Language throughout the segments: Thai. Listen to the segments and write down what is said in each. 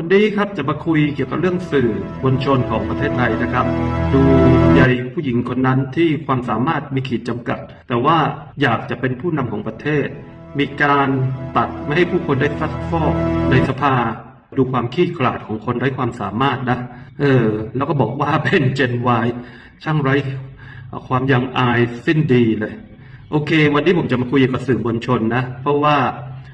วันนี้ครับจะมาคุยเกี่ยวกับเรื่องสื่อมวลชนของประเทศไทยนะครับ ดูใยผู้หญิงคนนั้นที่ความสามารถมีขีดจำกัด แต่ว่าอยากจะเป็นผู้นำของประเทศ มีการตัดไม่ให้ผู้คนได้ซัดฟอกในสภา ดูความขี้ขลาดของคนไร้ความสามารถนะเออ แล้วก็บอกว่าเป็นเจนวายช่างไร้ความยังอายสิ้นดีเลย โอเค วันนี้ผมจะมาคุยกับสื่อมวลชนนะ เพราะว่า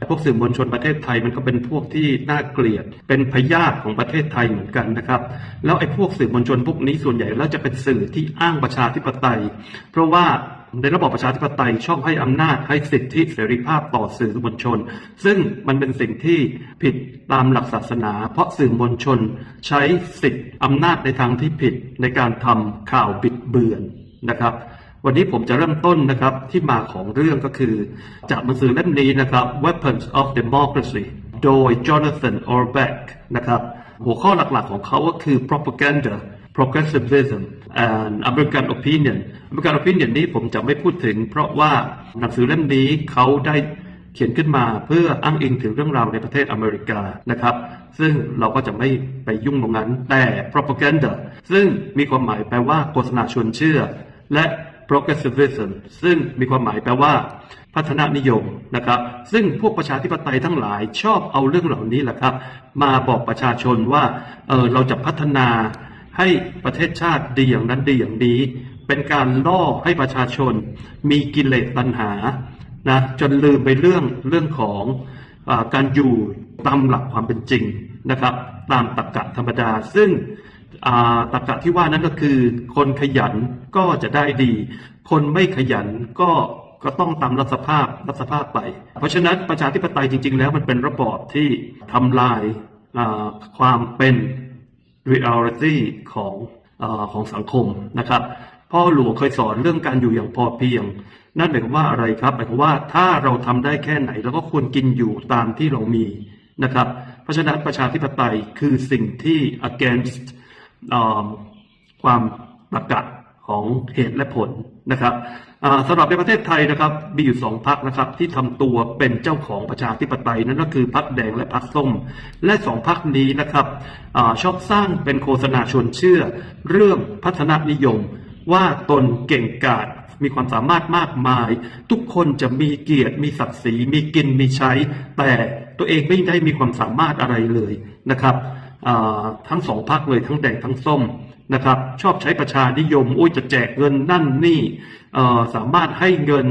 พวกสื่อมวลชนประเทศไทยมันก็เป็นพวกที่น่าเกลียด เป็นพยาธิของประเทศไทยเหมือนกันนะครับ แล้วไอ้พวกสื่อมวลชนพวกนี้ส่วนใหญ่แล้วจะเป็นสื่อที่อ้างประชาธิปไตย เพราะว่าในระบอบประชาธิปไตยชอบให้อำนาจให้สิทธิเสรีภาพต่อสื่อมวลชน ซึ่งมันเป็นสิ่งที่ผิดตามหลักศาสนา เพราะสื่อมวลชนใช้สิทธิอำนาจในทางที่ผิดในการทำข่าวบิดเบือนนะครับ วันนี้ผมจะเริ่มต้นนะครับที่มาของเรื่องก็คือ จากหนังสือเล่มนี้นะครับ Weapons of Democracy โดย Jonathan Orbeck นะครับ หัวข้อหลักๆของเขาก็คือ propaganda progressivism and American opinion American opinion นี้ผมจะไม่พูดถึง เพราะว่าหนังสือเล่มนี้เขาได้เขียนขึ้นมาเพื่ออ้างอิงถึงเรื่องราวในประเทศอเมริกานะครับ ซึ่งเราก็จะไม่ไปยุ่งตรงนั้นแต่ propaganda ซึ่งมีความหมายแปลว่าโฆษณาชวนเชื่อ และ progressivism ซึ่งมีความหมายแปลว่า พัฒนานิยมนะครับ ซึ่งพวกประชาธิปไตยทั้งหลายชอบเอาเรื่องเหล่านี้แหละครับ มาบอกประชาชนว่าเออเราจะพัฒนาให้ประเทศชาติดีอย่างนั้นดีอย่างนี้ เป็นการล่อให้ประชาชน มีกิเลสตัณหานะจนลืมไปเรื่องเรื่องของอการอยู่ตามหลักความเป็นจริงนะครับ ตามตรรกะธรรมดาซึ่ง ตรรกะที่ว่านั้นก็คือ คนขยันก็จะได้ดี คนไม่ขยันก็ก็ต้องตามรัฐสภาพรัฐสภาพไป เพราะฉะนั้นประชาธิปไตยจริง ๆ แล้วมันเป็นระบอบที่ทำลายความเป็น reality ของอของสังคมนะครับ พ่อหลวงเคยสอนเรื่องการอยู่อย่างพอเพียง นั่นหมายความว่าอะไรครับหมายความว่าถ้าเราทำได้แค่ไหนเราก็ควรกินอยู่ตามที่เรามีนะครับ เพราะฉะนั้นประชาธิปไตยคือสิ่งที่ against ความตรรกะของเหตุและผลนะครับสำหรับในประเทศไทยนะครับ มีอยู่สองพักนะครับ ที่ทำตัวเป็นเจ้าของประชาธิปไตยนั่นก็คือพักแดงและพักส้ม และสองพักนี้นะครับอชอบสร้างเป็นโฆษณาชวนเชื่อ เรื่องพัฒนานิยม ว่าตนเก่งกาจมีความสามารถมากมาย ทุกคนจะมีเกียรติมีศักดิ์ศรีมีกินมีใช้ แต่ตัวเองไม่ได้มีความสามารถอะไรเลยนะครับ ทั้งสองพักเลยทั้งแดงทั้งส้มนะครับ ชอบใช้ประชานิยมอุ้ยจะแจกเงินนั่นนี่สามารถให้เงิน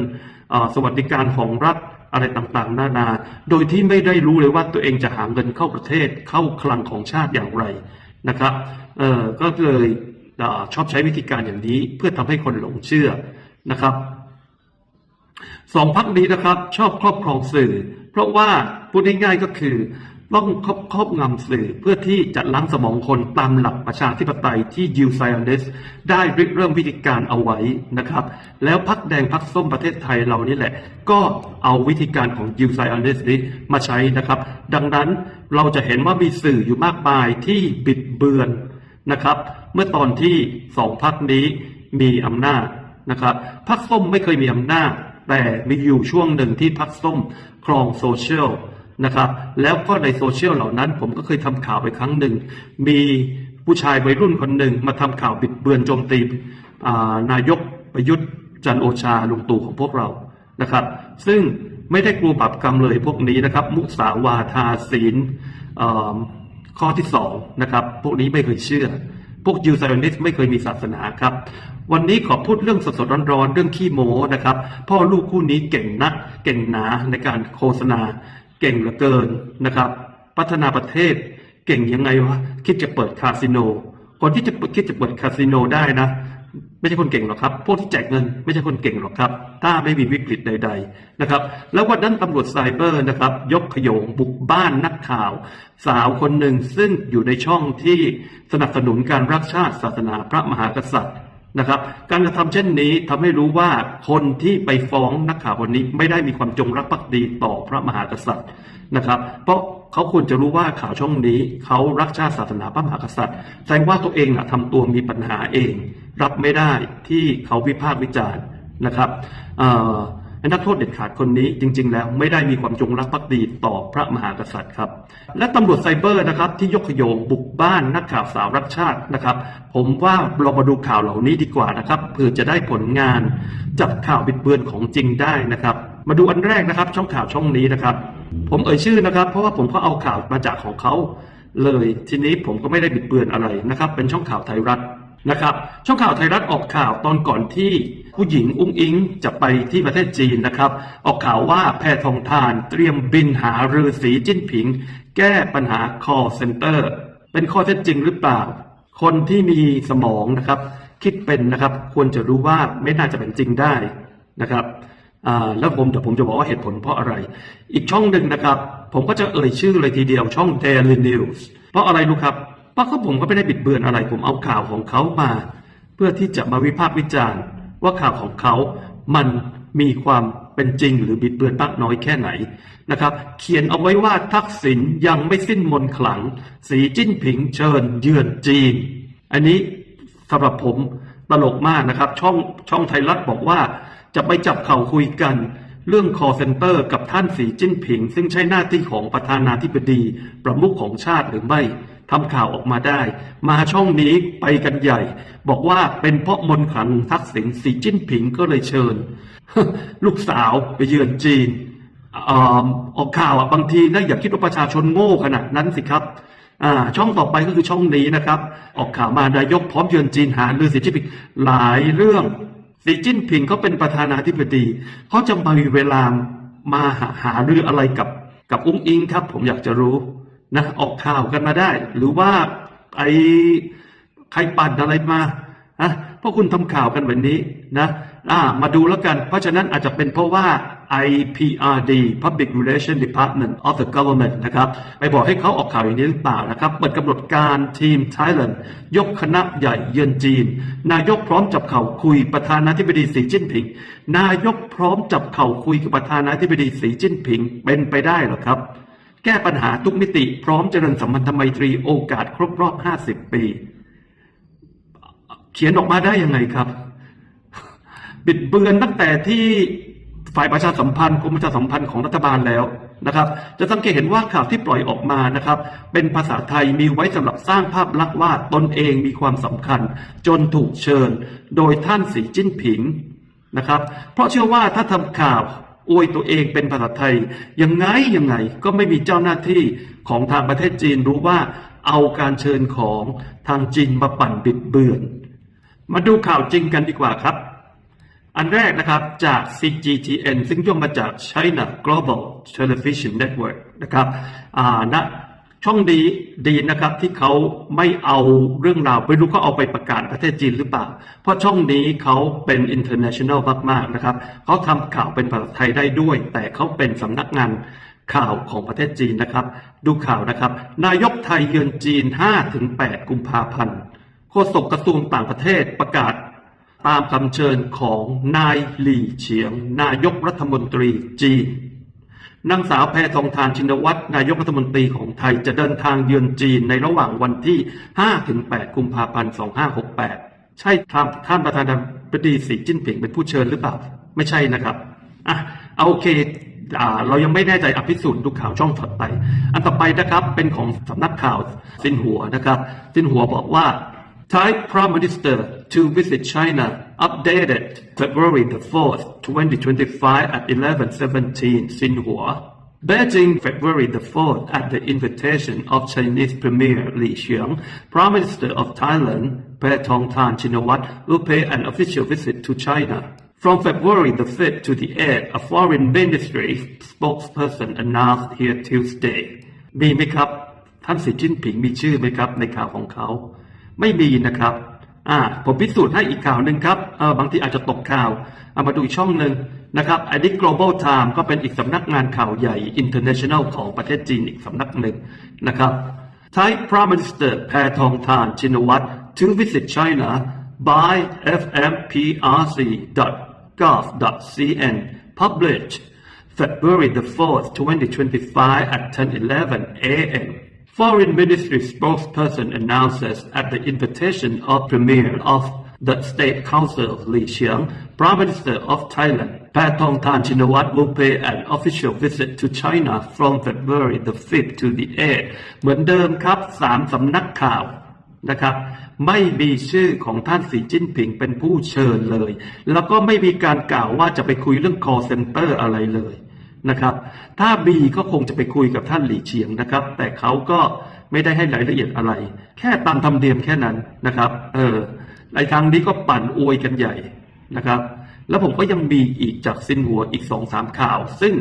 สวัสดิการของรัฐอะไรต่างๆ นานา โดยที่ไม่ได้รู้เลยว่าตัวเองจะหาเงินเข้าประเทศเข้าคลังของชาติอย่างไรนะครับก็เลยอชอบใช้วิธีการอย่างนี้เพื่อทำให้คนหลงเชื่อนะครับสองพักนี้นะครับชอบครอบครองสื่อ เพราะว่าพูดง่ายๆก็คือ ต้องครอบครอบงำสื่อเพื่อที่จะล้างสมองคนตามหลักประชาธิปไตยที่ยิวไซออนเดสได้ริเริ่มวิธีการเอาไว้นะครับ แล้วพักแดงพักส้มประเทศไทยเรานี่แหละ ก็เอาวิธีการของยิวไซออนเดสนี้มาใช้นะครับ ดังนั้นเราจะเห็นว่ามีสื่ออยู่มากมายที่บิดเบือนนะครับ เมื่อตอนที่สองพักนี้มีอำนาจนะครับพักส้มไม่เคยมีอำนาจ แต่มีอยู่ช่วงหนึ่งที่พักส้มครองโซเชียล นะครับ แล้วก็ในโซเชียลเหล่านั้น ผมก็เคยทำข่าวไปครั้งหนึ่ง มีผู้ชายวัยรุ่นคนหนึ่งมาทำข่าวบิดเบือนโจมตีนายกประยุทธ์จันโอชาลุงตู่ของพวกเรานะครับ ซึ่งไม่ได้กลัวบาปกรรมเลยพวกนี้นะครับ มุสาวาทาศีลข้อที่สองนะครับ พวกนี้ไม่เคยเชื่อ พวกยูไซอนิสไม่เคยมีศาสนาครับ วันนี้ขอพูดเรื่องสดๆร้อนๆเรื่องขี้โม้นะครับ พ่อลูกคู่นี้เก่งนัก เก่งหนาในการโฆษณา เก่งเหลือเกินนะครับ พัฒนาประเทศเก่งยังไงวะคิดจะเปิดคาสิโน คนที่จะคิดจะเปิดคาสิโนได้นะ ไม่ใช่คนเก่งหรอกครับพวกที่แจกเงินไม่ใช่คนเก่งหรอกครับ ถ้าไม่มีวิกฤตใด ๆนะครับ แล้ววันนั้นตำรวจไซเบอร์นะครับ ยกขยงบุกบ้านนักข่าว สาวคนหนึ่งซึ่งอยู่ในช่องที่สนับสนุนการรักชาติศาสนาพระมหากษัตริย์ นะครับ การกระทำเช่นนี้ทำให้รู้ว่าคนที่ไปฟ้องนักข่าวคนนี้ไม่ได้มีความจงรักภักดีต่อพระมหากษัตริย์นะครับ เพราะเขาควรจะรู้ว่าข่าวช่องนี้เขารักชาติศาสนาพระมหากษัตริย์ แสดงว่าตัวเองอะทำตัวมีปัญหาเอง รับไม่ได้ที่เขาวิพากษ์วิจารณ์นะครับ นักโทษเด็ดขาดคนนี้จริง ๆ แล้วไม่ได้มีความจงรักภักดีต่อพระมหากษัตริย์ครับ และตำรวจไซเบอร์นะครับที่ยกขโยงบุกบ้านนักข่าวสาวรักชาตินะครับ ผมว่าเรามาดูข่าวเหล่านี้ดีกว่านะครับเพื่อจะได้ผลงาน จับข่าวบิดเบือนของจริงได้นะครับ มาดูอันแรกนะครับ ช่องข่าวช่องนี้นะครับ ผมเอ่ยชื่อนะครับ เพราะว่าผมก็เอาข่าวมาจากของเขาเลยทีนี้ผมก็ไม่ได้บิดเบือนอะไรนะครับ เป็นช่องข่าวไทยรัฐ นะครับช่องข่าวไทยรัฐออกข่าวตอนก่อนที่ผู้หญิงอุ้งอิงจะไปที่ประเทศจีนนะครับ ออกข่าวว่าแพทองทานเตรียมบินหารือสีจิ้นผิง แก้ปัญหา call center เป็นข้อเท็จจริงหรือเปล่า คนที่มีสมองนะครับ คิดเป็นนะครับควรจะรู้ว่าไม่น่าจะเป็นจริงได้นะครับแล้วผมเดี๋ยวผมจะบอกว่าเหตุผลเพราะอะไร อีกช่องหนึ่งนะครับ ผมก็จะเอ่ยชื่อเลยทีเดียวช่อง Daily News เพราะอะไรรู้ครับ เพราะเขาผมก็ไม่ได้บิดเบือนอะไร ผมเอาข่าวของเขามา เพื่อที่จะมาวิพากษ์วิจารณ์ ว่าข่าวของเขา มันมีความเป็นจริงหรือบิดเบือนมากน้อยแค่ไหนนะครับ เขียนเอาไว้ว่าทักษิณยังไม่สิ้นมนขลัง สีจิ้นผิงเชิญเยือนจีน อันนี้สำหรับผมตลกมากนะครับ ช่องช่องไทยรัฐบอกว่า จะไปจับเข่าคุยกัน เรื่อง call center กับท่านสีจิ้นผิง ซึ่งใช่หน้าที่ของประธานาธิบดี ประมุขของชาติหรือไม่ ทำข่าวออกมาได้ มาช่องนี้ไปกันใหญ่ บอกว่าเป็นเพราะมนขังทักษิณสีจิ้นผิงก็เลยเชิญ ลูกสาวไปเยือนจีนออกข่าวอะบางทีนะอย่าคิดว่าประชาชนโง่ขนาดนั้นสิครับช่องต่อไปก็คือช่องนี้นะครับ ออกข่าวมานายกพร้อมเยือนจีนหารือสีจิ้นผิงหลายเรื่องสีจิ้นผิงเขาเป็นประธานาธิบดีเขาจะมีเวลามาหาหารืออะไรกับกับอุ้งอิงครับ ผมอยากจะรู้ นะออกข่าวกันมาได้ หรือว่าไอใครปั่นอะไรมาฮะเพราะคุณทำข่าวกันแบบนี้นะามาดูแล้วกัน เพราะฉะนั้นอาจจะเป็นเพราะว่า IPRD Public Relation Department of the Government นะครับ ไปบอกให้เขาออกข่าวอย่างนี้หรือเปล่านะครับ เปิดกำหนดการทีม Thailand ยกคณะใหญ่เยือนจีน นายกพร้อมจับเข่าคุยประธานาธิบดีสีจิ้นผิง นายกพร้อมจับเข่าคุยกับประธานาธิบดีสีจิ้นผิงเป็นไปได้หรอครับ แก้ปัญหาทุกมิติ พร้อมเจริญสัมพันธไมตรีโอกาสครบรอบ 50 ปี เขียนออกมาได้ยังไงครับ บิดเบือนตั้งแต่ที่ฝ่ายประชาสัมพันธ์กรมประชาสัมพันธ์ของรัฐบาลแล้วนะครับ จะสังเกตเห็นว่าข่าวที่ปล่อยออกมานะครับ เป็นภาษาไทยมีไว้สำหรับสร้างภาพลักษณ์ว่าตนเองมีความสำคัญ จนถูกเชิญ โดยท่านสีจิ้นผิงนะครับ เพราะเชื่อว่าถ้าทำข่าว อวยตัวเองเป็นภาษาไทย ยังไงยังไงก็ไม่มีเจ้าหน้าที่ของทางประเทศจีนรู้ว่าเอาการเชิญของทางจีนมาปั่นบิดเบือน มาดูข่าวจริงกันดีกว่าครับ อันแรกนะครับจาก CGTN ซึ่งย่อมาจาก China Global Television Network นะครับ อ่าณ ช่องดีดีนะครับ ที่เขาไม่เอาเรื่องราวไม่รู้เขาเอาไปประกาศประเทศจีนหรือเปล่า เพราะช่องนี้เขาเป็น international มากๆนะครับเขาทำข่าวเป็นภาษาไทยได้ด้วย แต่เขาเป็นสำนักงานข่าวของประเทศจีนนะครับ ดูข่าวนะครับ นายกไทยเยือนจีน 5-8 กุมภาพันธ์โฆษกกระทรวงต่างประเทศประกาศตามคำเชิญของนายหลี่เฉียง นายกรัฐมนตรีจีน นางสาวแพทองทานชินวัตรนายกรัฐมนตรีของไทยจะเดินทางเยือนจีนในระหว่างวันที่ 5-8 กุมภาพันธ์ 2568 ใช่ท่านท่านประธานาธิบดีสีจิ้นผิงเป็นผู้เชิญหรือเปล่า ไม่ใช่นะครับอะเอาโอเคอ่าเรายังไม่แน่ใจอภิสูจน์ดูข่าวช่องถัดไป อันต่อไปนะครับเป็นของสำนักข่าวสินหัวนะครับ สินหัวบอกว่า Thai Prime Minister to visit China updated February the 4th, 2025 at 11:17 Xinhua. Beijing February the 4th at the invitation of Chinese Premier Li Qiang, Prime Minister of Thailand Paetongtarn Tan Shinawat will pay an official visit to China. From February the 5th to the 8th, a foreign ministry spokesperson announced here Tuesday. มีไหมครับ ท่านสีจิ้นผิงมีชื่อไหมครับในข่าวของเขา ไม่มีนะครับ อ่าผมพิสูจน์ให้อีกข่าวหนึ่งครับเออบางทีอาจจะตกข่าวเอามาดูอีกช่องหนึ่งนะครับอันนี้ global time ก็เป็นอีกสำนักงานข่าวใหญ่ international ของประเทศจีนอีกสำนักหนึ่งนะครับ Thai Prime Minister แพทองทานชินวัตร to visit China by fmprc.gov.cn published February the 4th 2025 at 10:11 a.m. Foreign Ministry spokesperson announces at the invitation of Premier of the State Council Li Qiang, Prime Minister of Thailand, Paetongtarn Shinawatra will pay an official visit to China from February the 5th to the 8th เหมือนเดิมครับสามสำนักข่าวนะครับไม่มีชื่อของท่านสีจิ้นผิงเป็นผู้เชิญเลย แล้วก็ไม่มีการกล่าวว่าจะไปคุยเรื่อง call center อะไรเลย นะครับ ถ้าบีก็คงจะไปคุยกับท่านหลี่เฉียงนะครับ แต่เขาก็ไม่ได้ให้รายละเอียดอะไร แค่ตามธรรมเนียมแค่นั้นนะครับ เออไอ้ทางนี้ก็ปั่นอวยกันใหญ่นะครับ แล้วผมก็ยังมีอีกจากซินหัวอีกสองสามข่าว ซึ่ง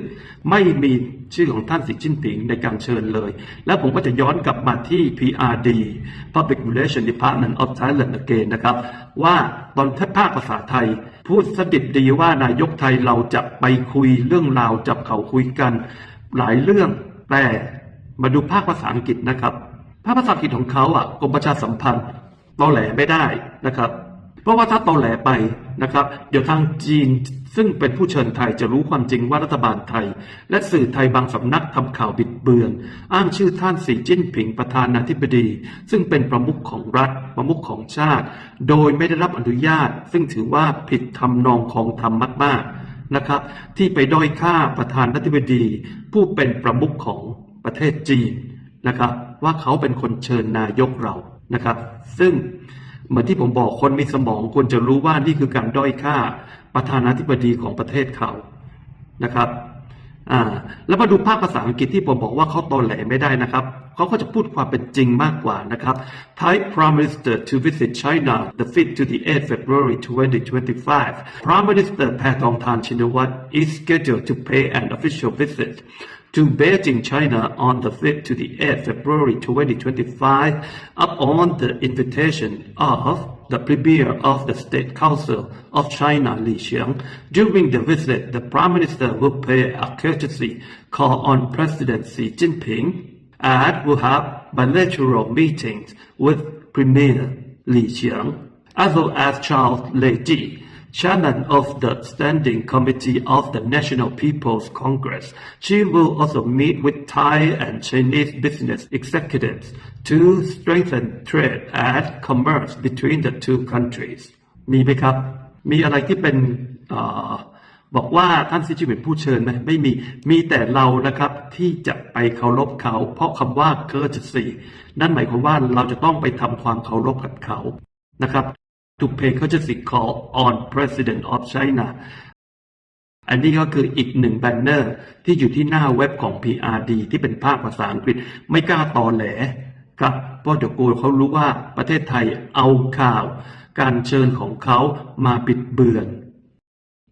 ไม่มีชื่อของท่านสีจิ้นผิงในการเชิญเลย แล้วผมก็จะย้อนกลับมาที่ PRD Public Relations Department of Thailand again นะครับ ว่าตอนภาคภาษาไทย พูดสดิบดีว่านายกไทยเราจะไปคุยเรื่องราวจับเขาคุยกันหลายเรื่องแต่มาดูภาคภาษาอังกฤษนะครับ ภาคภาษาอังกฤษของเขาอะกรมประชาสัมพันธ์ตอแหลไม่ได้นะครับ เพราะว่าถ้าตอแหลไปนะครับ เดี๋ยวทางจีนซึ่งเป็นผู้เชิญไทยจะรู้ความจริงว่ารัฐบาลไทย และสื่อไทยบางสำนักทำข่าวบิดเบือน อ้างชื่อท่านสีจิ้นผิงประธานาธิบดี ซึ่งเป็นประมุขของรัฐ ประมุขของชาติ โดยไม่ได้รับอนุญาต ซึ่งถือว่าผิดทำนองของธรรมมากๆนะครับ ที่ไปด้อยค่าประธานาธิบดี ผู้เป็นประมุขของประเทศจีนนะครับ ว่าเขาเป็นคนเชิญนายกเรานะครับ ซึ่ง เหมือนที่ผมบอกคนมีสมองควรจะรู้ว่านี่คือการด้อยค่าประธานาธิบดีของประเทศเขานะครับอ่าแล้วมาดูภาคภาษาอังกฤษที่ผมบอกว่าเขาตอแหลไม่ได้นะครับเขาก็จะพูดความเป็นจริงมากกว่านะครับ Thai Prime Minister to visit China the 5th to the 8th February 2025 Prime Minister Paetongtarn Shinawatra is scheduled to pay an official visit to Beijing, China on the 5th to the 8th February 2025 upon the invitation of the Premier of the State Council of China, Li Qiang. During the visit, the Prime Minister will pay a courtesy call on President Xi Jinping and will have bilateral meetings with Premier Li Qiang, as well as Charles Lei Ji, chairman of the Standing Committee of the National People's Congress. She will also meet with Thai and Chinese business executives to strengthen trade and commerce between the two countries. มีไหมครับ มีอะไรที่เป็นอบอกว่าท่านซิจิเป็นผู้เชิญไหมไม่มี มีแต่เรานะครับที่จะไปเคารพเขา เพราะคำว่า courtesy นั่นหมายความว่าเราจะต้องไปทำความเคารพกับเขานะครับ to pay courtesy call on President of China อันนี้ก็คืออีกหนึ่งแบนเนอร์ที่อยู่ที่หน้าเว็บของ PRD ที่เป็นภาคภาษาอังกฤษไม่กล้าตอแหลครับเพราะเดี๋ยวกูเขารู้ว่าประเทศไทยเอาข่าว การเชิญของเขามาปิดเบือน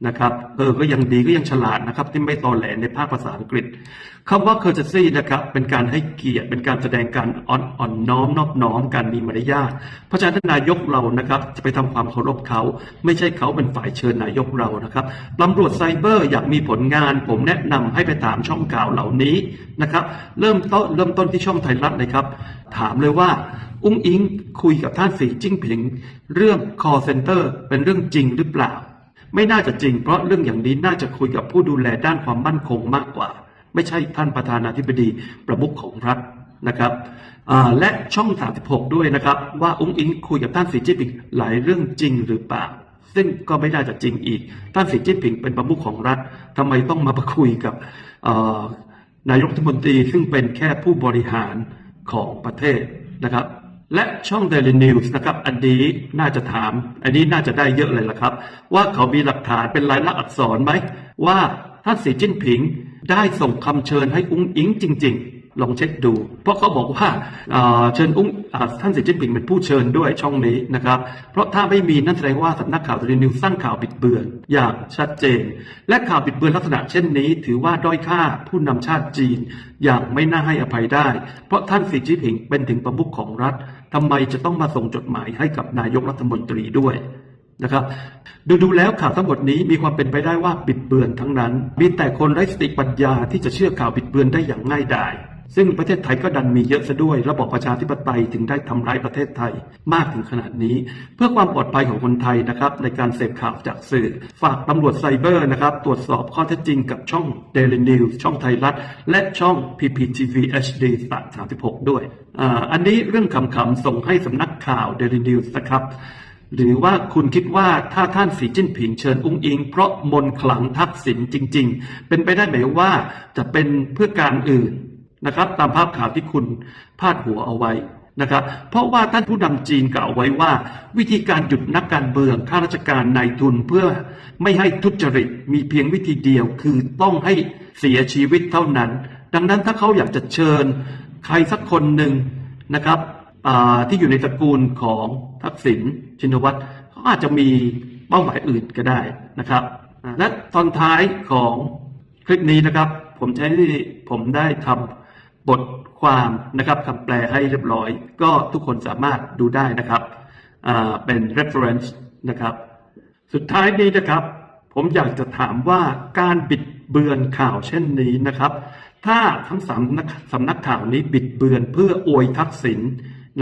นะครับเออก็ยังดีก็ยังฉลาดนะครับ ที่ไม่ตอแหลในภาคภาษาอังกฤษคำว่า courtesy นะครับเป็นการให้เกียรติเป็นการแสดงการอ่อนอ่อนน้อมนอบน้อมการมีมารยาทเพราะฉะนั้นนายกเรานะครับจะไปทำความเคารพเขา ไม่ใช่เขาเป็นฝ่ายเชิญนายกเรานะครับตำรวจไซเบอร์อยากมีผลงาน ผมแนะนำให้ไปถามช่องข่าวเหล่านี้นะครับ เริ่มต้นเริ่มต้นที่ช่องไทยรัฐเลยครับ ถามเลยว่าอุ้งอิงคุยกับท่านสีจิ้งผิง เรื่อง call center เป็นเรื่องจริงหรือเปล่า ไม่น่าจะจริง เพราะเรื่องอย่างนี้น่าจะคุยกับผู้ดูแลด้านความมั่นคงมากกว่า ไม่ใช่ท่านประธานาธิบดีประมุขของรัฐนะครับและช่อง 36 ด้วยนะครับ ว่าอุ้งอิงคุยกับท่านสีจิ้นผิงหลายเรื่องจริงหรือเปล่า ซึ่งก็ไม่น่าจะจริงอีก ท่านสีจิ้นผิงเป็นประมุขของรัฐทำไมต้องมาประคุยกับนายกรัฐมนตรีซึ่งเป็นแค่ผู้บริหารของประเทศนะครับ และช่อง Daily News นะครับ อันนี้น่าจะถาม อันนี้น่าจะได้เยอะเลยละครับ ว่าเขามีหลักฐานเป็นลายลักษณ์อักษรไหม ว่าท่านสีจิ้นผิงได้ส่งคำเชิญให้อุ้งอิงจริง ๆ ลองเช็คดู เพราะเขาบอกว่าเชิญอุ้งท่านสีจิ้นผิงเป็นผู้เชิญด้วยช่องนี้นะครับ เพราะถ้าไม่มีนั่นแสดงว่าสำนักข่าว Daily News สร้างข่าวบิดเบือนอย่างชัดเจน และข่าวบิดเบือนลักษณะเช่นนี้ ถือว่าด้อยค่าผู้นำชาติจีนอย่างไม่น่าให้อภัยได้ เพราะท่านสีจิ้นผิงเป็นถึงประมุขของรัฐ ทำไมจะต้องมาส่งจดหมายให้กับนายกรัฐมนตรีด้วยนะครับดูดูแล้วข่าวทั้งหมดนี้มีความเป็นไปได้ว่าบิดเบือนทั้งนั้น มีแต่คนไร้สติปัญญาที่จะเชื่อข่าวบิดเบือนได้อย่างง่ายดาย ซึ่งประเทศไทยก็ดันมีเยอะซะด้วย ระบอบประชาธิปไตยถึงได้ทำร้ายประเทศไทยมากถึงขนาดนี้ เพื่อความปลอดภัยของคนไทยนะครับในการเสพข่าวจากสื่อ ฝากตำรวจไซเบอร์นะครับตรวจสอบข้อเท็จจริงกับช่อง Daily News ช่องไทยรัฐ และช่อง PPTV HD 36 ด้วยออันนี้เรื่องขำๆส่งให้สำนักข่าว Daily News นะครับหรือว่าคุณคิดว่าถ้าท่านสีจิ้นผิงเชิญอุ้งอิง เพราะมนขลังทักษิณจริง ๆ เป็นไปได้ไหมว่าจะเป็นเพื่อการอื่น นะครับ ตามภาพข่าวที่คุณพาดหัวเอาไว้นะครับ เพราะว่าท่านผู้นำจีนกล่าวไว้ว่า วิธีการหยุดนักการเมืองข้าราชการนายทุนเพื่อไม่ให้ทุจริตมีเพียงวิธีเดียวคือต้องให้เสียชีวิตเท่านั้น ดังนั้นถ้าเขาอยากจะเชิญ ใครสักคนหนึ่งนะครับที่อยู่ในตระกูลของทักษิณชินวัตรเขาอาจจะมีเป้าหมายอื่นก็ได้นะครับ และตอนท้ายของคลิปนี้นะครับ ผมใช้ผมได้ทำ บทความนะครับคำแปลให้เรียบร้อย ก็ทุกคนสามารถดูได้นะครับเป็น reference นะครับ สุดท้ายนี้นะครับ ผมอยากจะถามว่าการบิดเบือนข่าวเช่นนี้นะครับ ถ้าทั้งสามนักสำนักข่าวนี้บิดเบือนเพื่ออวยทักษิณ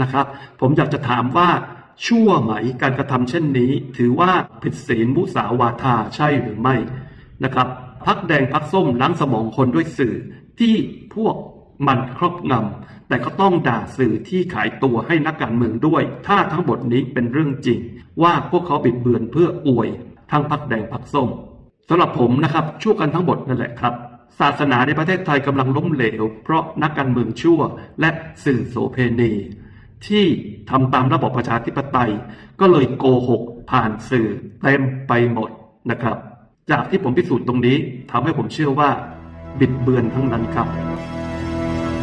นะครับ ผมอยากจะถามว่าชั่วไหมการกระทำเช่นนี้ ถือว่าผิดศีลมุสาวาทาใช่หรือไม่นะครับพักแดงพักส้มล้างสมองคนด้วยสื่อที่พวก มันครอบงำแต่ก็ต้องด่าสื่อที่ขายตัวให้นักการเมืองด้วย ถ้าทั้งหมดนี้เป็นเรื่องจริง ว่าพวกเขาบิดเบือนเพื่ออวย ทั้งพักแดงพักส้มสำหรับผมนะครับชั่วกันทั้งหมดนั่นแหละครับ ศาสนาในประเทศไทยกำลังล้มเหลว เพราะนักการเมืองชั่วและสื่อโสเพณี ที่ทำตามระบบประชาธิปไตย ก็เลยโกหกผ่านสื่อเต็มไปหมดนะครับ จากที่ผมพิสูจน์ตรงนี้ทำให้ผมเชื่อว่า บิดเบือนทั้งนั้นครับ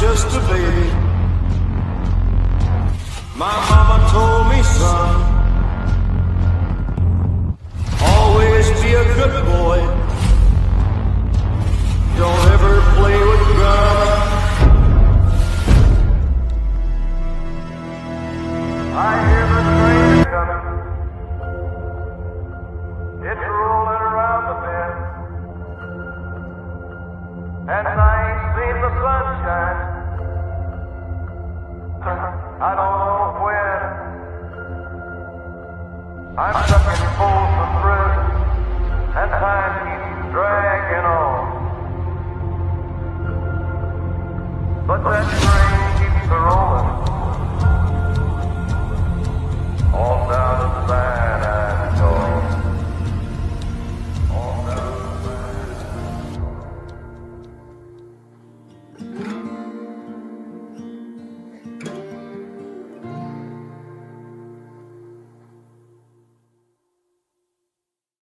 just a baby, my mama told me, son, always be a good boy. Don't I'm